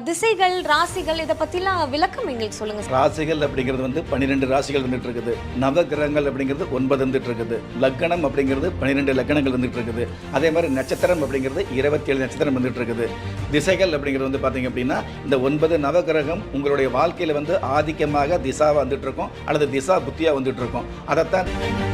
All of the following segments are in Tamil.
திசைகள் ராசிகள் இதை பற்றிலாம் விளக்கம் எங்களுக்கு சொல்லுங்க ராசிகள் அப்படிங்கிறது வந்து பன்னிரெண்டு ராசிகள் வந்துட்டு இருக்குது நவகிரகங்கள் அப்படிங்கிறது ஒன்பது வந்துட்டு இருக்குது லக்கணம் அப்படிங்கிறது பன்னிரெண்டு லக்கணங்கள் வந்துட்டு இருக்குது அதே மாதிரி நட்சத்திரம் அப்படிங்கிறது இருபத்தி ஏழு நட்சத்திரம் வந்துட்டு இருக்குது திசைகள் அப்படிங்கிறது வந்து பார்த்தீங்க அப்படின்னா இந்த ஒன்பது நவகிரகம் உங்களுடைய வாழ்க்கையில் வந்து ஆதிக்கமாக திசாவாக வந்துட்டு இருக்கும் அல்லது திசா புத்தியாக வந்துட்டு இருக்கும் அதைத்தான்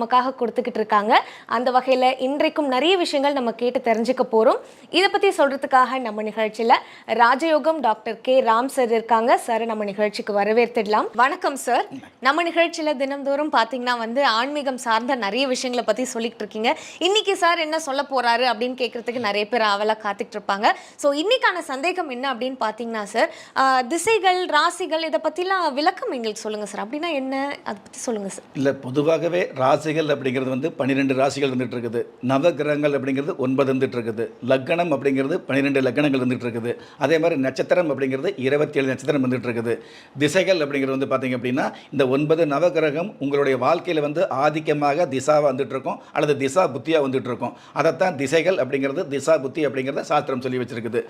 நமக்காக கொடுத்துக்கிட்டு இருக்காங்க அந்த வகையில் இன்றைக்கும் நிறைய விஷயங்கள் நம்ம கேட்டு தெரிஞ்சுக்க போகிறோம் இதை பற்றி சொல்கிறதுக்காக நம்ம நிகழ்ச்சியில் ராஜயோகம் டாக்டர் கே. ராம் சார் இருக்காங்க. சார் நம்ம நிகழ்ச்சிக்கு வரவேற்றுடலாம் வணக்கம் சார் நம்ம நிகழ்ச்சியில் தினம்தோறும் பார்த்தீங்கன்னா வந்து ஆன்மீகம் சார்ந்த நிறைய விஷயங்களை பற்றி சொல்லிட்டு இருக்கீங்க இன்னைக்கு சார் என்ன சொல்ல போறாரு அப்படின்னு கேட்குறதுக்கு நிறைய பேர் ஆவலாக காத்துட்டு இருப்பாங்க ஸோ இன்னைக்கான சந்தேகம் என்ன அப்படின்னு பார்த்தீங்கன்னா சார் ஆஹ், திசைகள் ராசிகள் இதை பற்றிலாம் விளக்கம் எங்களுக்கு சொல்லுங்க சார் அப்படின்னா என்ன? அதை பற்றி சொல்லுங்க சார் இல்லை பொதுவாகவே ராசிகள் அப்படிங்கிறது வந்து பன்னிரெண்டு ராசிகள் இருந்துட்டு இருக்குது நவகிரகங்கள் அப்படிங்கிறது ஒன்பது இருந்துட்டு இருக்குது லக்கணம் அப்படிங்கிறது பன்னிரெண்டு லக்கணங்கள் இருந்துட்டு இருக்குது அதே மாதிரி நட்சத்திரம் அப்படிங்கிறது இருபத்தி ஏழு நட்சத்திரம் வந்துட்டு இருக்குது திசைகள் அப்படிங்கிறது வந்து பார்த்திங்க அப்படின்னா இந்த ஒன்பது நவகிரகம் உங்களுடைய வாழ்க்கையில் வந்து ஆதிக்கமாக திசாவாக வந்துட்டு இருக்கும் அல்லது திசா புத்தியாக வந்துட்டு இருக்கும் அதைத்தான் திசைகள் அப்படிங்கிறது திசா புத்தி அப்படிங்கிறத சாஸ்திரம் சொல்லி வச்சிருக்குது.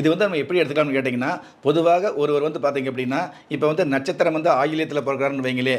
இது வந்து நம்ம எப்படி எடுத்துக்கலாம்னு கேட்டிங்கன்னா பொதுவாக ஒருவர் வந்து பார்த்திங்க அப்படின்னா இப்போ வந்து நட்சத்திரம் வந்து ஆயில்யத்தில் பிறக்கிறாருன்னு வைங்களே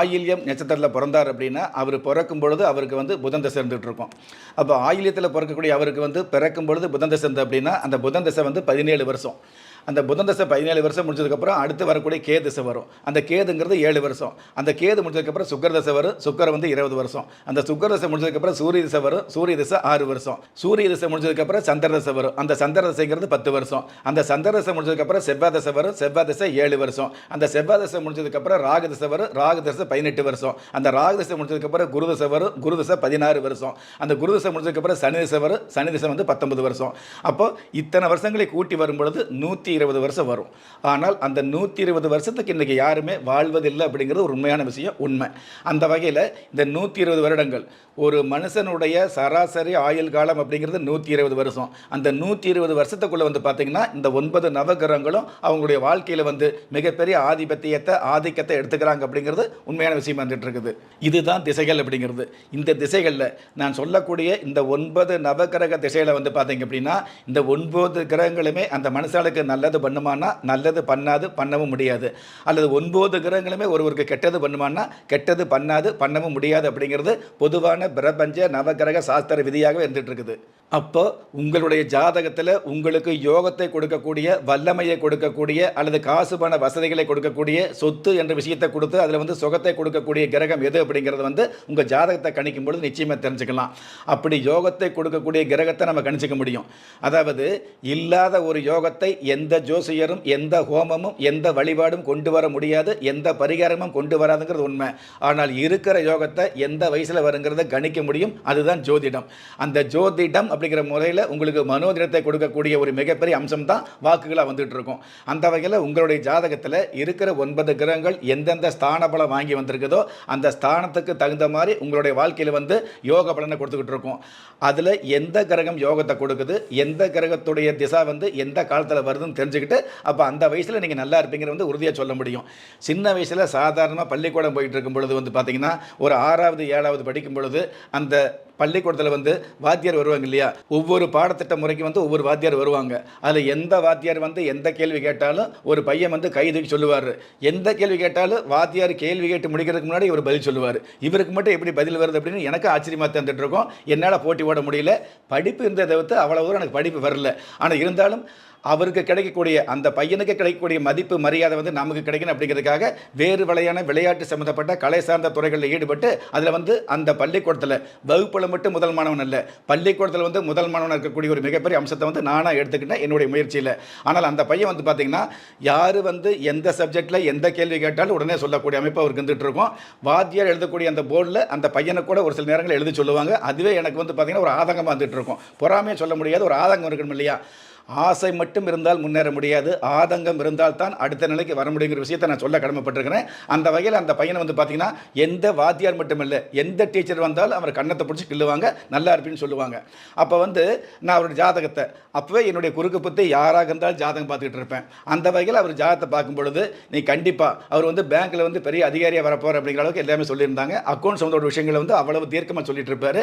ஆயில்யம் நட்சத்திரத்தில் பிறந்தார் அப்படின்னா அவர் பிறக்கும் பொழுது அவருக்கு வந்து புதன் தசை இருந்துகிட்டு இருக்கும். அப்போ ஆயில்யத்தில் பிறக்கக்கூடிய அவருக்கு வந்து பிறக்கும் பொழுது புதன் தசை இருந்தது அப்படின்னா அந்த புதன் தசை வந்து பதினேழு வருஷம். அந்த புதன் தசை பதினேழு வருஷம் முடிச்சதுக்கப்புறம் அடுத்து வரக்கூடிய கே திசை வரும். அந்த கேதுங்கிறது ஏழு வருஷம். அந்த கேது முடிச்சதுக்கப்புறம் சுக்கர தசை வரும். சுக்கரம் வந்து இருபது வருஷம். அந்த சுக்கர தசை முடிச்சதுக்கப்புறம் சூரிய திசை வரும். சூரிய திசை ஆறு வருஷம். சூரிய தசை முடிச்சதுக்கப்புறம் சந்திர தசை வரும். அந்த சந்திர தசைங்கிறது பத்து வருஷம். அந்த சந்திர தசை முடிச்சதுக்கப்புறம் செவ்வாய் தசை வரும். செவ்வாய் தசை ஏழு வருஷம். அந்த செவ்வாய் தசை முடிஞ்சதுக்கப்புறம் ராகு தசை வரும். ராகு தசை பதினெட்டு வருஷம். அந்த ராகு தசை முடிஞ்சதுக்கப்புறம் குரு தசை வரும். குரு தசை பதினாறு வருஷம். அந்த குரு தசை முடிஞ்சதுக்கப்புறம் சனி திசை வரும். சனி திசை வந்து பத்தொன்பது வருஷம். அப்போ இத்தனை வருஷங்களை கூட்டி வரும்பொழுது நூற்றி இருபது வருஷம் வரும். ஆனால் அந்த நூற்றி இருபது வருஷத்துக்கு இன்றைக்கி யாருமே வாழ்வதில்லை அப்படிங்கிறது ஒரு உண்மையான விஷயம் உண்மை. அந்த வகையில் இந்த நூற்றி இருபது வருடங்கள் ஒரு மனுஷனுடைய சராசரி ஆயுள் காலம் அப்படிங்கிறது நூற்றி இருபது வருஷம். அந்த நூற்றி இருபது வருஷத்துக்குள்ளே வந்து பார்த்திங்கன்னா இந்த ஒன்பது நவகிரகங்களும் அவங்களுடைய வாழ்க்கையில் வந்து மிகப்பெரிய ஆதிபத்தியத்தை ஆதிக்கத்தை எடுத்துக்கிறாங்க அப்படிங்கிறது உண்மையான விஷயம் வந்துட்டு இருக்குது. இதுதான் திசைகள் அப்படிங்கிறது. இந்த திசைகளில் நான் சொல்லக்கூடிய இந்த ஒன்பது நவகிரக திசையில் வந்து பார்த்தீங்க அப்படின்னா இந்த ஒன்பது கிரகங்களுமே அந்த மனுஷாளுக்கு நல்லது பண்ணுமானா நல்லது பண்ணாது பண்ணவும் முடியாது. அல்லது ஒன்பது கிரகங்களுமே ஒருவருக்கு கெட்டது பண்ணுமானா கெட்டது பண்ணாது பண்ணவும் முடியாது அப்படிங்கிறது பொதுவான பிரபஞ்ச நவகிரக சாஸ்திர விதியாகவே இருந்துட்டு இருக்குது அப்போ உங்களுடைய ஜாதகத்தில் உங்களுக்கு யோகத்தை கொடுக்கக்கூடிய வல்லமையை கொடுக்கக்கூடிய அல்லது காசு பண வசதிகளை கொடுக்கக்கூடிய சொத்து என்ற விஷயத்தை கொடுத்து அதில் வந்து சுகத்தை கொடுக்கக்கூடிய கிரகம் எது அப்படிங்கிறது வந்து உங்கள் ஜாதகத்தை கணிக்கும் பொழுது நிச்சயமாக தெரிஞ்சுக்கலாம். அப்படி யோகத்தை கொடுக்கக்கூடிய கிரகத்தை நம்ம கணிச்சிக்க முடியும். அதாவது இல்லாத ஒரு யோகத்தை எந்த ஜோசியரும் எந்த ஹோமமும் எந்த வழிபாடும் கொண்டு வர முடியாது. எந்த பரிகாரமும் கொண்டு வராதுங்கிறது உண்மை. ஆனால் இருக்கிற யோகத்தை எந்த வயசில் வருங்கிறத கணிக்க முடியும். அதுதான் ஜோதிடம். அந்த ஜோதிடம் அப்படிங்கிற முறையில் உங்களுக்கு மனோதிடத்தை கொடுக்கக்கூடிய ஒரு மிகப்பெரிய அம்சம் தான் வாக்குகளாக வந்துட்டு இருக்கும் அந்த வகையில் உங்களுடைய ஜாதகத்தில் இருக்கிற ஒன்பது கிரகங்கள் எந்தெந்த ஸ்தான பலம் வாங்கி வந்திருக்குதோ அந்த ஸ்தானத்துக்கு தகுந்த மாதிரி உங்களுடைய வாழ்க்கையில் வந்து யோக பலனை கொடுத்துக்கிட்டு இருக்கும் அதில் எந்த கிரகம் யோகத்தை கொடுக்குது? எந்த கிரகத்துடைய திசா வந்து எந்த காலத்தில் வருதுன்னு தெரிஞ்சுக்கிட்டு அப்போ அந்த வயசில் நீங்கள் நல்லா இருப்பீங்கிற வந்து உறுதியாக சொல்ல முடியும். சின்ன வயசில் சாதாரணமாக பள்ளிக்கூடம் போயிட்டு இருக்கும் பொழுது வந்து பார்த்தீங்கன்னா ஒரு ஆறாவது ஏழாவது படிக்கும் பொழுது அந்த பள்ளிக்கூடத்தில் வந்து வாத்தியார் வருவாங்க இல்லையா? ஒவ்வொரு பாடத்திட்ட முறைக்கு வந்து ஒவ்வொரு வாத்தியார் வருவாங்க. அதில் எந்த வாத்தியார் வந்து எந்த கேள்வி கேட்டாலும் ஒரு பையன் வந்து கைதுக்கு சொல்லுவார். எந்த கேள்வி கேட்டாலும் வாத்தியார் கேள்வி கேட்டு முடிக்கிறதுக்கு முன்னாடி இவர் பதில் சொல்லுவார். இவருக்கு மட்டும் எப்படி பதில் வருது அப்படின்னு எனக்கு ஆச்சரியமாக தந்துட்டு இருக்கோம். என்னால் போட்டி ஓட முடியல. படிப்பு இருந்ததை தவிர்த்து அவ்வளோ தூரம் எனக்கு படிப்பு வரல. ஆனால் இருந்தாலும் அவருக்கு கிடைக்கக்கூடிய அந்த பையனுக்கு கிடைக்கக்கூடிய மதிப்பு மரியாதை வந்து நமக்கு கிடைக்கணும் அப்படிங்கிறதுக்காக வேறு வகையான விளையாட்டு சம்மந்தப்பட்ட கலை சார்ந்த துறைகளில் ஈடுபட்டு அதில் வந்து அந்த பள்ளிக்கூடத்தில் வகுப்பில் மட்டும் முதல் மாணவன் அல்ல. பள்ளிக்கூடத்தில் வந்து முதல் மாணவன் இருக்கக்கூடிய ஒரு மிகப்பெரிய அம்சத்தை வந்து நானாக எடுத்துக்கிட்டேன் என்னுடைய முயற்சியில். ஆனால் அந்த பையன் வந்து பார்த்தீங்கன்னா யார் வந்து எந்த சப்ஜெக்டில் எந்த கேள்வி கேட்டாலும் உடனே சொல்லக்கூடிய அமைப்பு அவருக்கு இருந்துகிட்டு இருக்கும். வாத்தியார் எழுதக்கூடிய அந்த போர்டில் அந்த பையனை கூட ஒரு சில நேரங்களில் எழுதி சொல்லுவாங்க. அதுவே எனக்கு வந்து பார்த்தீங்கன்னா ஒரு ஆதங்கமாக வந்துட்டு இருக்கும். பொறாமையை சொல்ல முடியாது ஒரு ஆதங்கம் இருக்கணும் இல்லையா? ஆசை மட்டும் இருந்தால் முன்னேற முடியாது. ஆதங்கம் இருந்தால் தான் அடுத்த நிலைக்கு வர முடியுங்கிற விஷயத்தை நான் சொல்ல கடமைப்பட்டிருக்கிறேன். அந்த வகையில் அந்த பையனை வந்து பார்த்தீங்கன்னா எந்த வாத்தியார் மட்டும் இல்லை எந்த டீச்சர் வந்தாலும் அவர் கண்ணத்தை பிடிச்சி கிள்ளுவாங்க நல்லா இருப்பின்னு சொல்லுவாங்க. அப்போ வந்து நான் அவருடைய ஜாதகத்தை அப்போவே என்னுடைய குறுக்கு பற்றி யாராக இருந்தாலும் ஜாதகம் பார்த்துக்கிட்டு இருப்பேன். அந்த வகையில் அவர் ஜாதகத்தை பார்க்கும் பொழுது நீ கண்டிப்பாக அவர் வந்து பேங்க்கில் வந்து பெரிய அதிகாரியாக வரப்போகிற அப்படிங்கிற அளவுக்கு எல்லாமே சொல்லியிருந்தாங்க. அக்கௌண்ட் சம்மந்தோட விஷயங்களை வந்து அவ்வளவு தீர்க்கமாக சொல்லிட்டு இருப்பார்.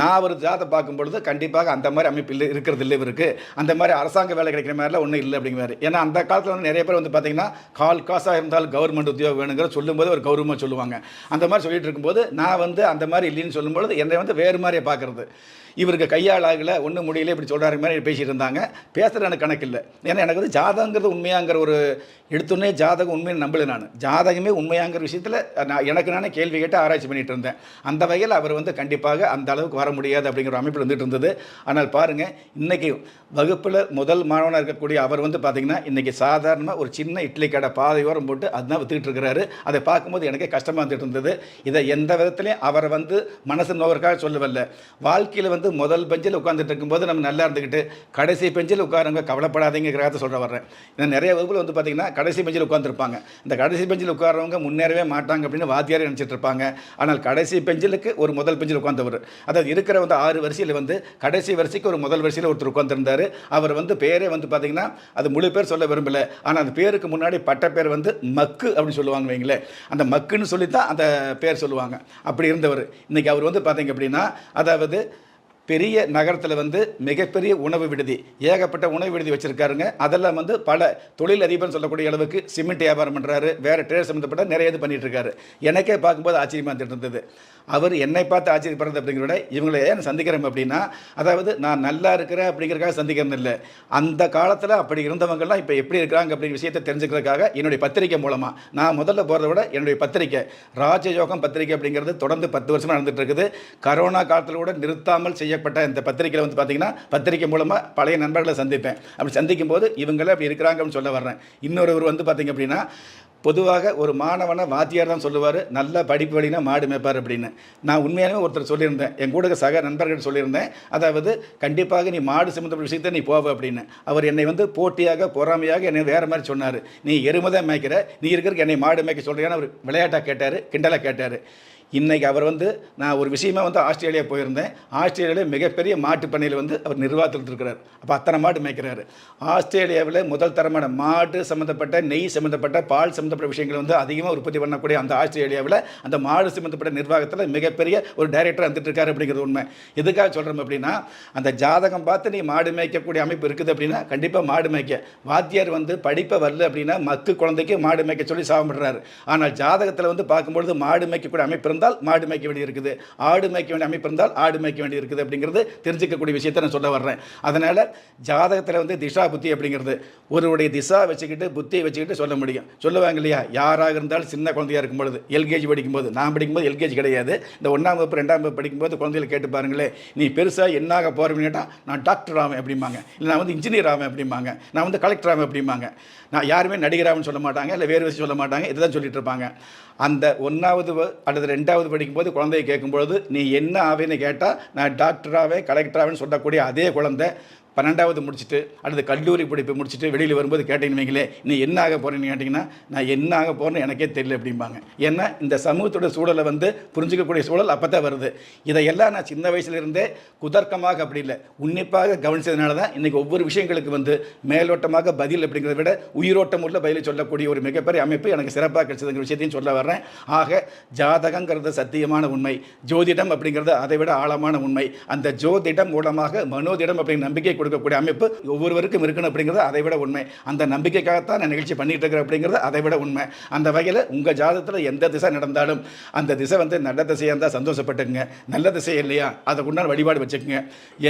நான் அவர் ஜாதகம் பார்க்கும் பொழுது கண்டிப்பாக அந்த மாதிரி அமைப்பு இல்லை இருக்கிறது இல்லை இவருக்கு. அந்த மாதிரி அரசாங்க வேலை கிடைக்கிற மாதிரிலாம் ஒன்றும் இல்லை அப்படிங்கிறாரு ஏன்னா அந்த காலத்தில் வந்து நிறைய பேர் வந்து பார்த்தீங்கன்னா கால் காசாக இருந்தால் கவர்மெண்ட் உத்தியோகம் வேணுங்கிற சொல்லும்போது ஒரு கௌரவமாக சொல்லுவாங்க. அந்த மாதிரி சொல்லிட்டு இருக்கும்போது நான் வந்து அந்த மாதிரி இல்லைன்னு சொல்லும்பொழுது என்னை வந்து வேறு மாதிரியே பார்க்குறது. இவருக்கு கையால் ஆகலை ஒன்றும் முடியல இப்படி சொல்கிறாரு மாதிரி பேசிகிட்டு இருந்தாங்க பேசுகிற எனக்கு கணக்கு இல்லை. ஏன்னா எனக்கு வந்து ஜாதகங்கிறது உண்மையாங்கிற ஒரு எடுத்தோடனே ஜாதகம் உண்மைன்னு நம்பல நான். ஜாதகமே உண்மையாங்கிற விஷயத்தில் நான் எனக்கு நானே கேள்வி கேட்டு ஆராய்ச்சி பண்ணிகிட்டு இருந்தேன். அந்த வகையில் அவர் வந்து கண்டிப்பாக அந்த அளவுக்கு வர முடியாது அப்படிங்கிற ஒரு அமைப்பில் வந்துட்டு இருந்தது. ஆனால் பாருங்கள் இன்றைக்கி வகுப்பில் முதல் மாணவனாக இருக்கக்கூடிய அவர் வந்து பார்த்திங்கன்னா இன்றைக்கி சாதாரணமாக ஒரு சின்ன இட்லி கடை பாதையோரம் போட்டு அதுதான் வித்துக்கிட்டு இருக்கிறாரு. அதை பார்க்கும்போது எனக்கே கஷ்டமாக வந்துட்டு இருந்தது. இதை எந்த விதத்துலையும் அவரை வந்து மனசு நோவருக்காக சொல்லவில்லை. வாழ்க்கையில் வந்து முதல் பெஞ்சில் உட்காந்துட்டு இருக்கும்போது நம்ம நல்லா இருந்துக்கிட்டு கடைசி பெஞ்சில் உட்காருங்க கவலைப்படாதீங்கிறத சொல்ல வர்றேன் இன்னும் நிறைய வகுப்பில் வந்து பார்த்திங்கன்னா கடைசி பெஞ்சில் உட்காந்துருப்பாங்க இந்த கடைசி பெஞ்சில் உட்காரவங்க முன்னேறவே மாட்டாங்க அப்படின்னு வாத்தியாரே நினச்சிட்டு இருப்பாங்க ஆனால் கடைசி பெஞ்சிலுக்கு ஒரு முதல் பெஞ்சில் உட்காந்தவர் அதாவது இருக்கிற வந்து ஆறு வரிசையில் வந்து கடைசி வரிசைக்கு ஒரு முதல் வரிசையில் ஒருத்தர் உட்காந்துருந்தார் அவர் வந்து பேரே வந்து பார்த்திங்கன்னா அது முழு பேர் சொல்ல விரும்பல. ஆனால் அந்த பேருக்கு முன்னாடி பட்ட பேர் வந்து மக்கு அப்படின்னு சொல்லுவாங்க வைங்களேன் அந்த மக்குன்னு சொல்லி தான் அந்த பேர் சொல்லுவாங்க. அப்படி இருந்தவர். இன்றைக்கி அவர் வந்து பார்த்தீங்க அப்படின்னா அதாவது பெரிய நகரத்தில் வந்து மிகப்பெரிய உணவு விடுதி ஏகப்பட்ட உணவு விடுதி வச்சுருக்காருங்க. அதெல்லாம் வந்து பல தொழில் அதிபர்னு சொல்லக்கூடிய அளவுக்கு சிமெண்ட் வியாபாரம் பண்ணுறாரு வேறு ட்ரேட் சம்மந்தப்பட்ட நிறைய இது பண்ணிகிட்ருக்காரு எனக்கே பார்க்கும்போது ஆச்சரியமாக இருந்துட்டு இருந்தது. அவர் என்னை பார்த்து ஆச்சரியப்படுறது அப்படிங்கிறத விட இவங்களை ஏன் சந்திக்கிறோம் அப்படின்னா அதாவது நான் நல்லா இருக்கிறேன் அப்படிங்கிறக்காக சந்திக்கிறது இல்லை. அந்த காலத்தில் அப்படி இருந்தவங்கெல்லாம் இப்போ எப்படி இருக்கிறாங்க அப்படிங்கிற விஷயத்தை தெரிஞ்சுக்கிறதுக்காக என்னுடைய பத்திரிக்கை மூலமாக நான் முதல்ல போகிறத விட என்னுடைய பத்திரிக்கை ராஜயோகம் பத்திரிக்கை அப்படிங்கிறது தொடர்ந்து பத்து வருஷமாக நடந்துட்டு இருக்குது. கரோனா காலத்தில் கூட நிறுத்தாமல் செய்ய செய்யப்பட்ட இந்த பத்திரிக்கையில் வந்து பார்த்தீங்கன்னா பத்திரிக்கை மூலமாக பழைய நண்பர்களை சந்திப்பேன். அப்படி சந்திக்கும் போது இவங்களே அப்படி இருக்கிறாங்க அப்படின்னு சொல்ல வர்றேன். இன்னொருவர் வந்து பார்த்திங்க அப்படின்னா பொதுவாக ஒரு மாணவனை வாத்தியார் தான் சொல்லுவார். நல்ல படிப்பு வழினா மாடு மேய்ப்பார் அப்படின்னு. நான் உண்மையாகவே ஒருத்தர் சொல்லியிருந்தேன். என் கூட சக நண்பர்கள் சொல்லியிருந்தேன். அதாவது கண்டிப்பாக நீ மாடு சம்மந்தப்பட்ட விஷயத்தை நீ போவ அப்படின்னு. அவர் என்னை வந்து போட்டியாக பொறாமையாக என்னை வேறு மாதிரி சொன்னார். நீ எருமை தான் மேய்க்கிற. நீ இருக்கிறதுக்கு என்னை மாடு மேய்க்க சொல்கிறேன்னு அவர் விளையாட்டாக கேட்டார் கிண்டலாக கேட்டார். இன்றைக்கி அவர் வந்து நான் ஒரு விஷயமாக வந்து ஆஸ்திரேலியா போயிருந்தேன். ஆஸ்திரேலியாவில் மிகப்பெரிய மாட்டு பண்ணையில் வந்து அவர் நிர்வாகத்தில் இருக்கிறார் அப்போ அத்தனை மாடு மேய்க்கிறாரு. ஆஸ்திரேலியாவில் முதல் தரமான மாடு சம்மந்தப்பட்ட நெய் சம்மந்தப்பட்ட பால் சம்மந்தப்பட்ட விஷயங்களை வந்து அதிகமாக உற்பத்தி பண்ணக்கூடிய அந்த ஆஸ்திரேலியாவில் அந்த மாடு சம்மந்தப்பட்ட நிர்வாகத்தில் மிகப்பெரிய ஒரு டைரக்டர் வந்துட்டு இருக்காரு அப்படிங்கிறது உண்மை. எதுக்காக சொல்கிறோம் அப்படின்னா அந்த ஜாதகம் பார்த்து நீ மாடு மேய்க்கக்கூடிய அமைப்பு இருக்குது அப்படின்னா கண்டிப்பாக மாடு மேய்க்க. வாத்தியார் வந்து படிப்பை வரல அப்படின்னா மக்கு குழந்தைக்கு மாடு மேய்க்க சொல்லி சாப்பிட்றாரு ஆனால் ஜாதகத்தில் வந்து பார்க்கும்பொழுது மாடு மேய்க்கக்கூடிய அமைப்பு இருந்தால் மாடு மேய்க்க வேண்டி இருக்குது ஆடு மேய்க்க வேண்டிய அமைப்பு இருந்தால் ஆடு மேய்க்க வேண்டி இருக்குது அப்படிங்கிறது தெரிஞ்சுக்கக்கூடிய விஷயத்தை நான் சொல்ல வர்றேன். அதனால் ஜாதகத்தில் வந்து திசா புத்தி அப்படிங்கிறது ஒருவருடைய திசா வச்சுக்கிட்டு புத்தியை வச்சுக்கிட்டு சொல்ல முடியும். சொல்லுவாங்க இல்லையா? யாராக இருந்தாலும் சின்ன குழந்தையா இருக்கும் பொழுது எல்கேஜி படிக்கும்போது நான் படிக்கும்போது எல்கேஜி கிடையாது. இந்த ஒன்றாம் வகுப்பு ரெண்டாம் வகுப்பு படிக்கும்போது குழந்தைகள் கேட்டு பாருங்களேன் நீ பெருசாக என்னாக போகிறேன்னு கேட்டால் நான் டாக்டர் ஆவேன் அப்படிம்பாங்க. இல்லை நான் வந்து இன்ஜினியர் ஆவேன் அப்படிம்பாங்க. நான் வந்து கலெக்டர் ஆவேன் அப்படிம்பாங்க. நான் யாருமே நடிகராகனு சொல்ல மாட்டாங்க இல்லை வேறு விஷயம் சொல்ல மாட்டாங்க இதுதான் சொல்லிட்டு இருப்பாங்க. அந்த ஒன்றாவது அல்லது ரெண்டாவது படிக்கும்போது குழந்தைய கேட்கும்பொழுது நீ என்ன ஆவேன்னு கேட்டால் நான் டாக்டராகவே கலெக்டராகவேன்னு சொல்லக்கூடிய அதே குழந்தை பன்னெண்டாவது முடிச்சுட்டு அடுத்து கல்லூரி படிப்பு முடிச்சுட்டு வெளியில் வரும்போது கேட்டீங்கன்னு வைங்களே நீ என்ன ஆக போகிறேன்னு கேட்டிங்கன்னா நான் என்ன ஆக போகிறேன்னு எனக்கே தெரியல அப்படிம்பாங்க. ஏன்னா இந்த சமூகத்தோட சூழலை வந்து புரிஞ்சிக்கக்கூடிய சூழல் அப்போ தான் வருது. இதையெல்லாம் நான் சின்ன வயசுலேருந்தே குதர்க்கமாக அப்படி இல்லை. உன்னிப்பாக கவனிச்சதுனால தான் இன்றைக்கி ஒவ்வொரு விஷயங்களுக்கு வந்து மேலோட்டமாக பதில் அப்படிங்கிறத விட உயிரோட்டம் உள்ள பதிலை சொல்லக்கூடிய ஒரு மிகப்பெரிய அமைப்பு எனக்கு சிறப்பாக கிடைச்சதுங்கிற விஷயத்தையும் சொல்ல வர்றேன். ஆக ஜாதகங்கிறது சத்தியமான உண்மை. ஜோதிடம் அப்படிங்கிறது அதை விட ஆழமான உண்மை. அந்த ஜோதிடம் மூலமாக மனோதிடம் அப்படிங்கிற நம்பிக்கை கொடுக்க கொடுக்கக்கூடிய அமைப்பு ஒவ்வொருவருக்கும் இருக்கணும் அப்படிங்கிறது அதை விட உண்மை. அந்த நம்பிக்கைக்காகத்தான் நான் நிகழ்ச்சி பண்ணிட்டு இருக்கிறேன் அப்படிங்கிறது அதை விட உண்மை. அந்த வகையில் உங்கள் ஜாதகத்தில் எந்த திசை நடந்தாலும் அந்த திசை வந்து நல்ல திசையாக இருந்தால் சந்தோஷப்பட்டுங்க நல்ல திசை இல்லையா அதை உண்டான வழிபாடு வச்சுக்கோங்க.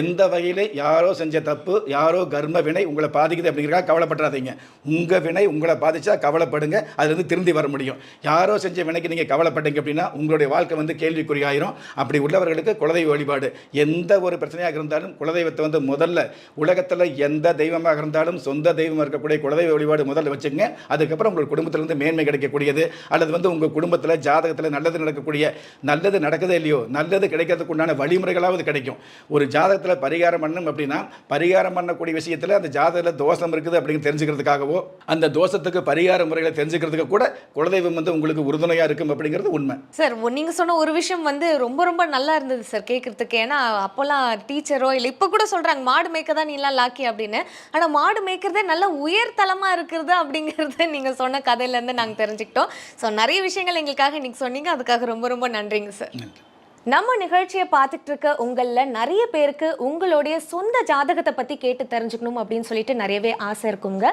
எந்த வகையில் யாரோ செஞ்ச தப்பு யாரோ கர்ம வினை உங்களை பாதிக்குது அப்படிங்கிறக்காக கவலைப்படாதீங்க. உங்கள் வினை உங்களை பாதிச்சா கவலைப்படுங்க அதுலேருந்து திருந்தி வர முடியும். யாரோ செஞ்ச வினைக்கு நீங்கள் கவலைப்பட்டீங்க அப்படின்னா உங்களுடைய வாழ்க்கை வந்து கேள்விக்குறியாயிரும். அப்படி உள்ளவர்களுக்கு குலதெய்வ வழிபாடு. எந்த ஒரு பிரச்சனையாக இருந்தாலும் குலதெய்வத்தை வந்து முதல்ல உலகத்தில் எந்த தெய்வமாக இருந்தாலும் சொந்த தெய்வம் இருக்கக்கூடிய குலதெய்வ வழிபாடு முதல்ல வச்சுங்க அதுக்கப்புறம் உங்கள் குடும்பத்திலிருந்து மேன்மை கிடைக்கக்கூடியது. அல்லது வந்து உங்கள் குடும்பத்தில் ஜாதகத்தில் நல்லது நடக்கக்கூடிய நல்லது நடக்குதே இல்லையோ நல்லது கிடைக்கிறதுக்கு உண்டான வழிமுறைகளாவது கிடைக்கும். ஒரு ஜாதகத்தில் பரிகாரம் பண்ணணும் அப்படின்னா பரிகாரம் பண்ணக்கூடிய விஷயத்தில் அந்த ஜாதகத்தில் தோஷம் இருக்குது அப்படின்னு தெரிஞ்சுக்கிறதுக்காகவோ அந்த தோஷத்துக்கு பரிகார முறைகளை தெரிஞ்சுக்கிறதுக்கு கூட குலதெய்வம் வந்து உங்களுக்கு உறுதுணையாக இருக்கும் அப்படிங்கிறது உண்மை. சார் நீங்கள் சொன்ன ஒரு விஷயம் வந்து ரொம்ப ரொம்ப நல்லா இருந்தது சார் கேட்கறதுக்கு ஏன்னா அப்போல்லாம் டீச்சரோ இல்லை இப்போ கூட சொல்கிறாங்க மாடு மேய்க்க தான் நீலாம் லாக்கி அப்படின்னு. ஆனால் மாடு மேய்க்கிறதே நல்ல உயர்தலமாக இருக்கிறது அப்படிங்கறத நீங்க சொன்ன கதையிலேருந்து நாங்கள் தெரிஞ்சுக்கிட்டோம். ஸோ நிறைய விஷயங்கள் எங்களுக்காக இன்னைக்கு சொன்னீங்க. அதுக்காக ரொம்ப ரொம்ப நன்றிங்க சார் நம்ம நிகழ்ச்சியை பார்த்துட்டு இருக்க உங்களில் நிறைய பேருக்கு உங்களுடைய சொந்த ஜாதகத்தை பற்றி கேட்டு தெரிஞ்சுக்கணும் அப்படின்னு சொல்லிட்டு நிறையவே ஆசை இருக்குங்க.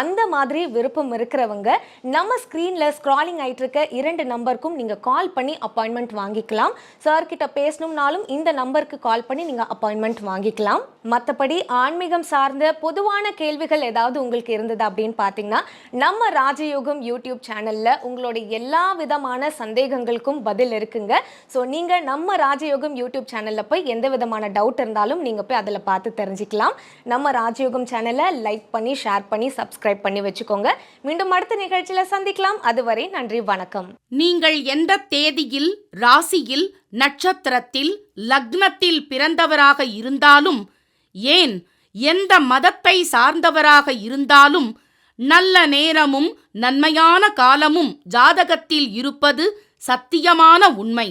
அந்த மாதிரி விருப்பம் இருக்கிறவங்க நம்ம ஸ்க்ரீனில் ஸ்க்ராலிங் ஆகிட்டு இருக்க இரண்டு நம்பருக்கும் நீங்கள் கால் பண்ணி அப்பாயின்மெண்ட் வாங்கிக்கலாம். சார் கிட்ட பேசணும்னாலும் இந்த நம்பருக்கு கால் பண்ணி நீங்கள் அப்பாயின்மெண்ட் வாங்கிக்கலாம். மற்றபடி ஆன்மீகம் சார்ந்த பொதுவான கேள்விகள் ஏதாவது உங்களுக்கு இருந்தது அப்படின்னு பார்த்தீங்கன்னா நம்ம ராஜயோகம் யூடியூப் சேனலில் உங்களுடைய எல்லா விதமான சந்தேகங்களுக்கும் பதில் இருக்குங்க. ஸோ நீங்கள் நம்ம ராஜயோகம் யூடியூப் சேனலில் போய் எந்த விதமான டவுட் இருந்தாலும் நீங்கள் போய் அதில் பார்த்து தெரிஞ்சுக்கலாம். நம்ம ராஜயோகம் சேனலை லைக் பண்ணி ஷேர் பண்ணி சப்ஸ்கிரைப் பண்ணி வச்சுக்கோங்க. மீண்டும் அடுத்த நிகழ்ச்சியில் சந்திக்கலாம். அதுவரை நன்றி வணக்கம். நீங்கள் எந்த தேதியில் ராசியில் நட்சத்திரத்தில் லக்னத்தில் பிறந்தவராக இருந்தாலும் ஏன் எந்த மதத்தை சார்ந்தவராக இருந்தாலும் நல்ல நேரமும் நன்மையான காலமும் ஜாதகத்தில் இருப்பது சத்தியமான உண்மை.